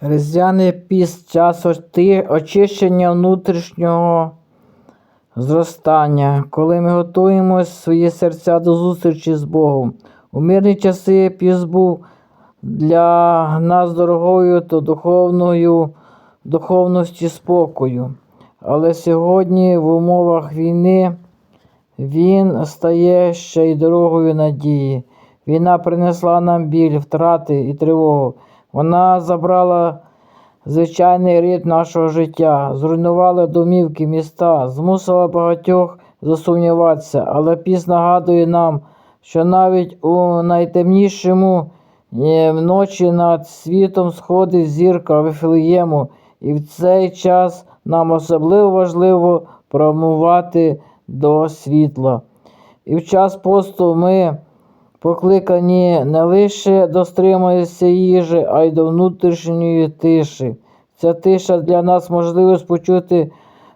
Різдвяний піст час очищення внутрішнього зростання, коли ми готуємо свої серця до зустрічі з Богом. У мирні часи піст був для нас дорогою та духовною духовності спокою. Але сьогодні в умовах війни він стає ще й дорогою надії. Війна принесла нам біль, втрати і тривогу. Вона забрала звичайний ритм нашого життя, зруйнувала домівки, міста, змусила багатьох засумніватися, але піс нагадує нам, що навіть у найтемнішому е, ночі над світом сходить зірка Вифлеєму, і в цей час нам особливо важливо промувати до світла. І в час посту ми покликані не лише до стриманості їжі, а й до внутрішньої тиші. Ця тиша для нас можливість почути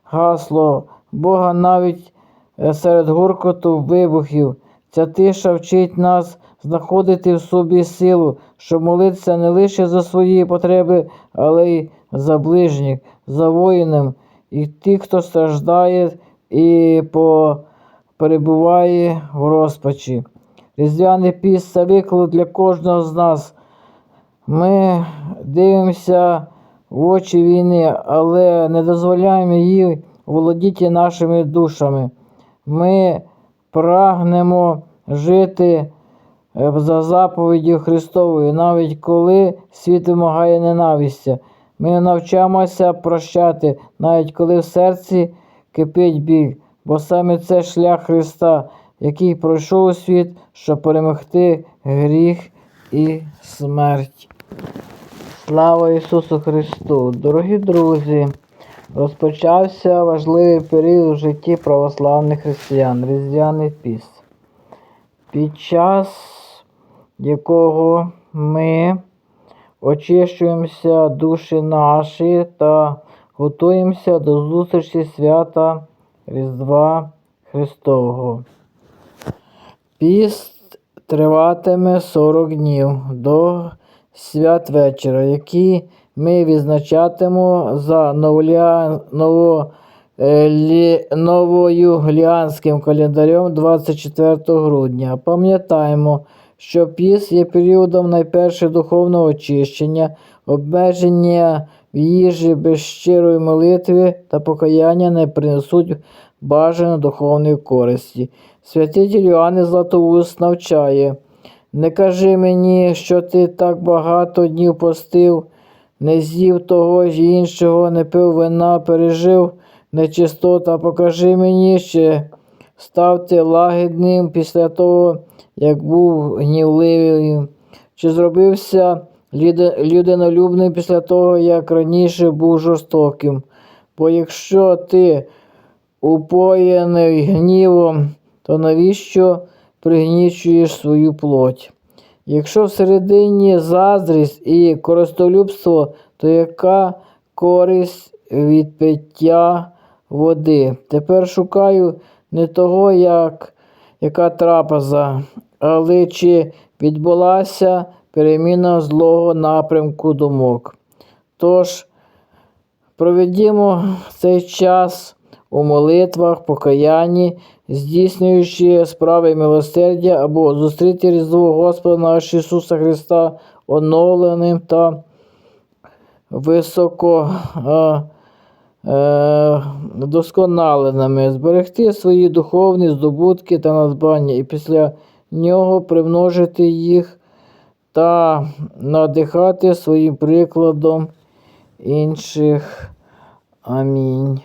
гасло Бога навіть е, серед гуркоту вибухів. Ця тиша вчить нас знаходити в собі силу, щоб молитися не лише за свої потреби, але й за ближніх, за воїнів і тих, хто страждає і перебуває в розпачі. Різдвяний піст це виклик для кожного з нас. Ми дивимося в очі війни, але не дозволяємо їй володіти нашими душами. Ми прагнемо жити е, за заповіддю Христовою, навіть коли світ вимагає ненависті. Ми навчаємося прощати, навіть коли в серці кипить біль, бо саме це шлях Христа, який пройшов у світ, щоб перемогти гріх і смерть. Слава Ісусу Христу! Дорогі друзі! Розпочався важливий період у житті православних християн Різдвяний піст, під час якого ми очищуємося душі наші та готуємося до зустрічі свята Різдва Христового. Піст триватиме 40 днів до святвечора, які ми відзначатимо за е, лі- новоюгліанським календарем 24 грудня. Пам'ятаємо, що піс є періодом найперше духовного очищення, обмеження в їжі без щирої молитви та покаяння не принесуть бажаної духовної користі. Святитель Йоанн Златоуст навчає. Не кажи мені, що ти так багато днів постив, не з'їв того ж іншого, не пив вина, пережив нечистота. Покажи мені ще, став ти лагідним після того, як був гнівливим, чи зробився людинолюбним після того, як раніше був жорстоким. Бо якщо ти упоєний гнівом, то навіщо пригнічуєш свою плоть? Якщо всередині заздрість і користолюбство, то яка користь від пиття води? Тепер шукаю не того, як, яка трапеза, але чи відбулася переміна злого напрямку думок. Тож проведімо цей час у молитвах, покаянні, здійснюючи справи милосердя або зустріти Різдво Господа нашого Ісуса Христа оновленим та високо е, досконаленими, зберегти свої духовні здобутки та надбання і після нього примножити їх та надихати своїм прикладом інших. Амінь.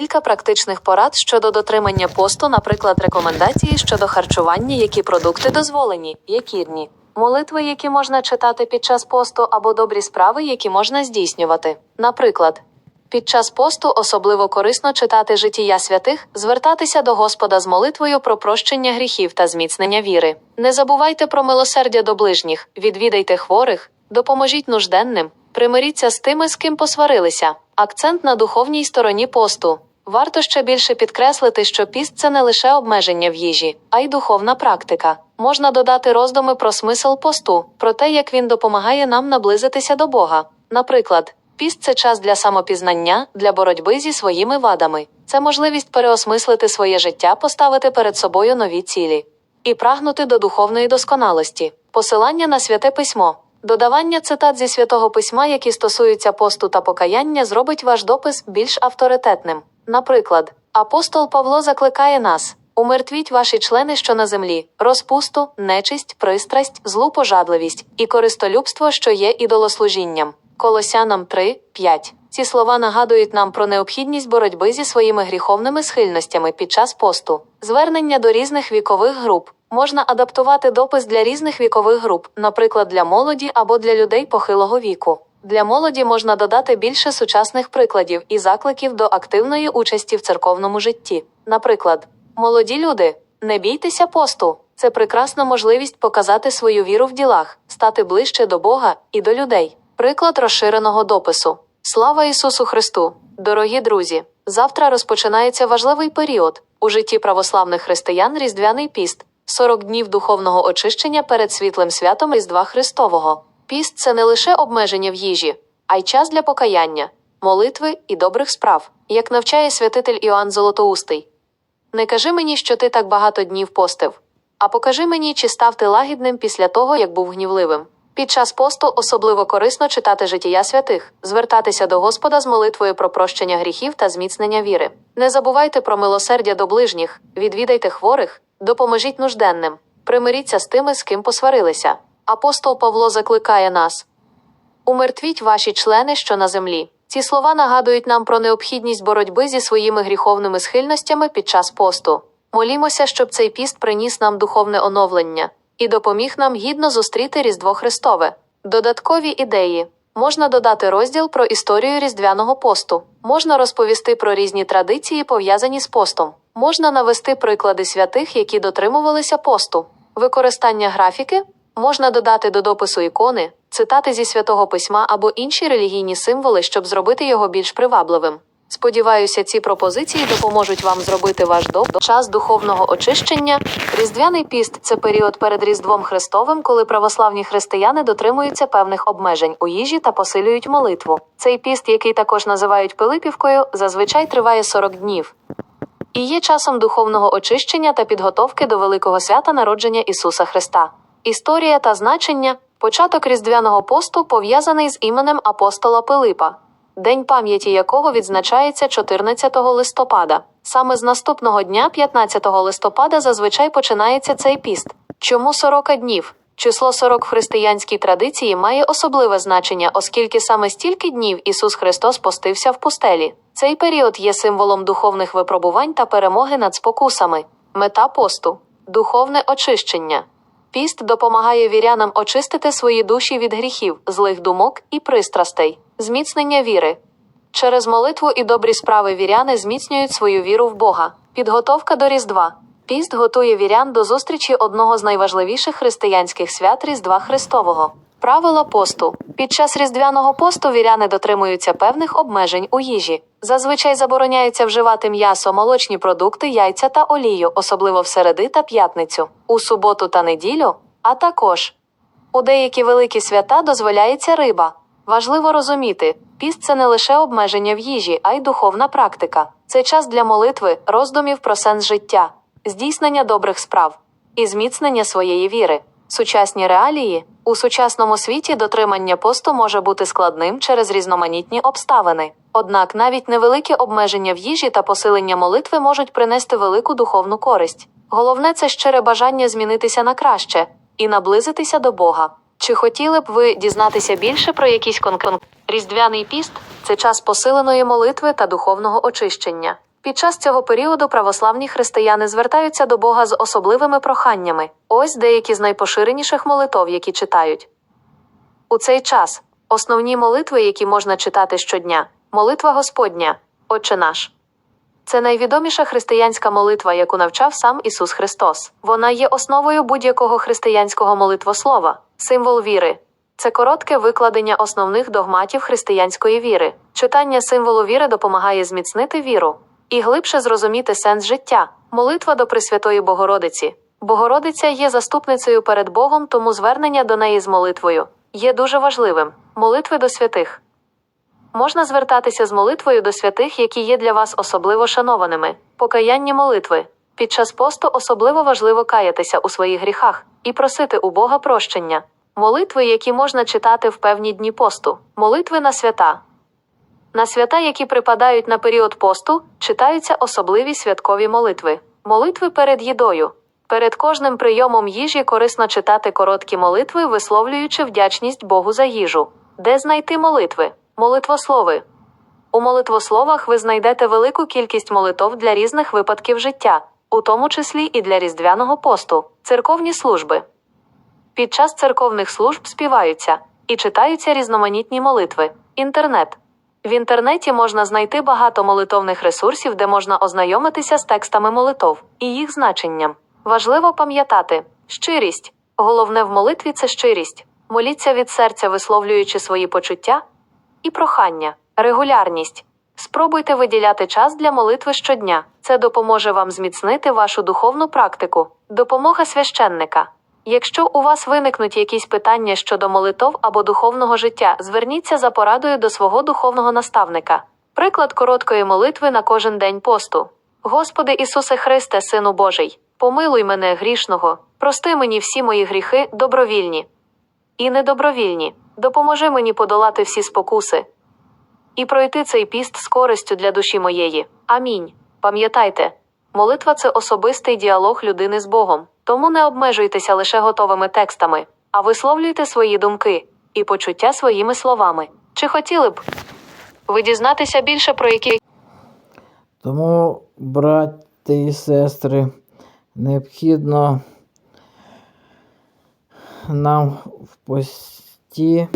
Кілька практичних порад щодо дотримання посту, наприклад, рекомендації щодо харчування, які продукти дозволені, які ні. Молитви, які можна читати під час посту, або добрі справи, які можна здійснювати. Наприклад, під час посту особливо корисно читати життя святих, звертатися до Господа з молитвою про прощення гріхів та зміцнення віри. Не забувайте про милосердя до ближніх, відвідайте хворих, допоможіть нужденним, примиріться з тими, з ким посварилися. Акцент на духовній стороні посту. Варто ще більше підкреслити, що піст це не лише обмеження в їжі, а й духовна практика. Можна додати роздуми про смисл посту, про те, як він допомагає нам наблизитися до Бога. Наприклад, піст це час для самопізнання, для боротьби зі своїми вадами. Це можливість переосмислити своє життя, поставити перед собою нові цілі і прагнути до духовної досконалості, посилання на святе письмо. Додавання цитат зі святого письма, які стосуються посту та покаяння, зробить ваш допис більш авторитетним. Наприклад, апостол Павло закликає нас: умертвіть ваші члени, що на землі, розпусту, нечисть, пристрасть, злу пожадливість і користолюбство, що є ідолослужінням. Колосянам 3, 5. Ці слова нагадують нам про необхідність боротьби зі своїми гріховними схильностями під час посту. Звернення до різних вікових груп можна адаптувати допис для різних вікових груп, наприклад, для молоді або для людей похилого віку. Для молоді можна додати більше сучасних прикладів і закликів до активної участі в церковному житті. Наприклад, молоді люди, не бійтеся посту. Це прекрасна можливість показати свою віру в ділах, стати ближче до Бога і до людей. Приклад розширеного допису. Слава Ісусу Христу! Дорогі друзі! Завтра розпочинається важливий період у житті православних християн Різдвяний піст, 40 днів духовного очищення перед світлим святом Різдва Христового. Піст це не лише обмеження в їжі, а й час для покаяння, молитви і добрих справ, як навчає святитель Іоанн Золотоустий. Не кажи мені, що ти так багато днів постив, а покажи мені, чи став ти лагідним після того, як був гнівливим. Під час посту особливо корисно читати життя святих, звертатися до Господа з молитвою про прощення гріхів та зміцнення віри. Не забувайте про милосердя до ближніх, відвідайте хворих, допоможіть нужденним, примиріться з тими, з ким посварилися. Апостол Павло закликає нас Умертвіть ваші члени, що на землі. Ці слова нагадують нам про необхідність боротьби зі своїми гріховними схильностями під час посту. Молімося, щоб цей піст приніс нам духовне оновлення і допоміг нам гідно зустріти Різдво Христове. Додаткові ідеї. Можна додати розділ про історію різдвяного посту, можна розповісти про різні традиції, пов'язані з постом, можна навести приклади святих, які дотримувалися посту, використання графіки, можна додати до допису ікони, цитати зі святого письма або інші релігійні символи, щоб зробити його більш привабливим. Сподіваюся, ці пропозиції допоможуть вам зробити ваш доп час духовного очищення. Різдвяний піст це період перед Різдвом Христовим, коли православні християни дотримуються певних обмежень у їжі та посилюють молитву. Цей піст, який також називають Пилипівкою, зазвичай триває 40 днів і є часом духовного очищення та підготовки до великого свята народження Ісуса Христа. Історія та значення початок різдвяного посту пов'язаний з іменем апостола Пилипа, день пам'яті якого відзначається 14 листопада. Саме з наступного дня, 15 листопада, зазвичай починається цей піст. Чому 40 днів? Число 40 в християнській традиції має особливе значення, оскільки саме стільки днів Ісус Христос постився в пустелі. Цей період є символом духовних випробувань та перемоги над спокусами. Мета посту духовне очищення. Піст допомагає вірянам очистити свої душі від гріхів, злих думок і пристрастей, зміцнення віри. Через молитву і добрі справи віряни зміцнюють свою віру в Бога. Підготовка до Різдва. Піст готує вірян до зустрічі одного з найважливіших християнських свят Різдва Христового. Правила посту під час різдвяного посту віряни дотримуються певних обмежень у їжі. Зазвичай забороняється вживати м'ясо, молочні продукти, яйця та олію, особливо в середи та п'ятницю, у суботу та неділю, а також у деякі великі свята дозволяється риба. Важливо розуміти, піст це не лише обмеження в їжі, а й духовна практика. Це час для молитви, роздумів про сенс життя, здійснення добрих справ і зміцнення своєї віри. Сучасні реалії у сучасному світі дотримання посту може бути складним через різноманітні обставини. Однак навіть невеликі обмеження в їжі та посилення молитви можуть принести велику духовну користь. Головне це щире бажання змінитися на краще і наблизитися до Бога. Чи хотіли б ви дізнатися більше про якісь конкретні різдвяний піст? Це час посиленої молитви та духовного очищення. Під час цього періоду православні християни звертаються до Бога з особливими проханнями. Ось деякі з найпоширеніших молитов, які читають. У цей час основні молитви, які можна читати щодня: молитва Господня, Отче наш. Це найвідоміша християнська молитва, яку навчав сам Ісус Христос. Вона є основою будь-якого християнського молитвослова, символ віри. Це коротке викладення основних догматів християнської віри. Читання символу віри допомагає зміцнити віру і глибше зрозуміти сенс життя. Молитва до Пресвятої Богородиці. Богородиця є заступницею перед Богом, тому звернення до неї з молитвою є дуже важливим молитви до святих. Можна звертатися з молитвою до святих, які є для вас особливо шанованими. Покаянні молитви. Під час посту особливо важливо каятися у своїх гріхах і просити у Бога прощення. Молитви, які можна читати в певні дні посту. Молитви на свята. На свята, які припадають на період посту, читаються особливі святкові молитви. Молитви перед їдою. Перед кожним прийомом їжі корисно читати короткі молитви, висловлюючи вдячність Богу за їжу. Де знайти молитви? Молитвослови. У молитвословах ви знайдете велику кількість молитов для різних випадків життя, у тому числі і для різдвяного посту, церковні служби. Під час церковних служб співаються і читаються різноманітні молитви. Інтернет. В інтернеті можна знайти багато молитовних ресурсів, де можна ознайомитися з текстами молитов і їх значенням. Важливо пам'ятати щирість. Головне в молитві це щирість. Моліться від серця, висловлюючи свої почуття і прохання, регулярність. Спробуйте виділяти час для молитви щодня. Це допоможе вам зміцнити вашу духовну практику. Допомога священника. Якщо у вас виникнуть якісь питання щодо молитов або духовного життя, зверніться за порадою до свого духовного наставника. Приклад короткої молитви на кожен день посту. Господи Ісусе Христе, Сину Божий, помилуй мене грішного, прости мені всі мої гріхи добровільні і недобровільні. Допоможи мені подолати всі спокуси і пройти цей піст з користю для душі моєї. Амінь. Пам'ятайте, молитва це особистий діалог людини з Богом, тому не обмежуйтеся лише готовими текстами, а висловлюйте свої думки і почуття своїми словами. Чи хотіли б ви дізнатися більше про які Тому, браття і сестри, необхідно нам в пості